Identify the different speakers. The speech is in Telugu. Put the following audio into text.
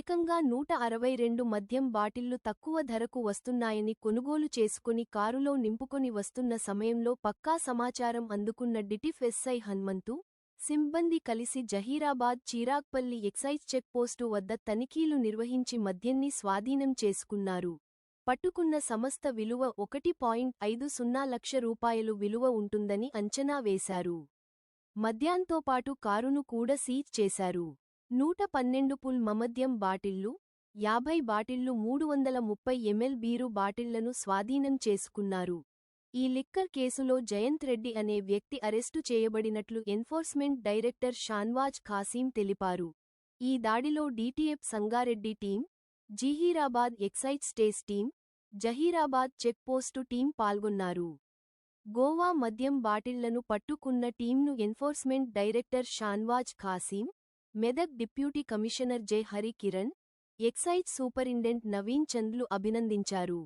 Speaker 1: ఏకంగా నూట అరవై రెండు మద్యం బాటిళ్ళు తక్కువ ధరకు వస్తున్నాయని కొనుగోలు చేసుకుని కారులో నింపుకొని వస్తున్న సమయంలో పక్కా సమాచారం అందుకున్న డిటిఫ్ ఎస్ఐ హన్మంతు సిబ్బంది కలిసి జహీరాబాద్ చీరాక్పల్లి ఎక్సైజ్ చెక్పోస్టు వద్ద తనిఖీలు నిర్వహించి మద్యాన్ని స్వాధీనం చేసుకున్నారు. పట్టుకున్న సమస్త విలువ ఒకటి పాయింట్ ఐదు సున్నా లక్ష రూపాయలు విలువ ఉంటుందని అంచనా వేశారు. మద్యాంతో పాటు కారును కూడా సీజ్ చేశారు. నూట పన్నెండు పుల్ మమద్యం బాటిళ్ళు యాభై బాటిళ్ళు మూడు వందల ముప్పై ఎంఎల్ బీరు బాటిళ్ళను స్వాధీనం చేసుకున్నారు. ఈ లిక్కర్ కేసులో జయంత్ రెడ్డి అనే వ్యక్తి అరెస్టు చేయబడినట్లు ఎన్ఫోర్స్మెంట్ డైరెక్టర్ షాన్వాజ్ ఖాసీం తెలిపారు. ఈ దాడిలో DTF Sangareddy team Zaheerabad excise stays team Zaheerabad checkpost team పాల్గొన్నారు. గోవా మద్యం బాటిళ్ళను పట్టుకున్న టీంను enforcement director Shanwaz Khasim Medak deputy commissioner J Hari Kiran excise superintendent Naveen Chandlu అభినందించారు.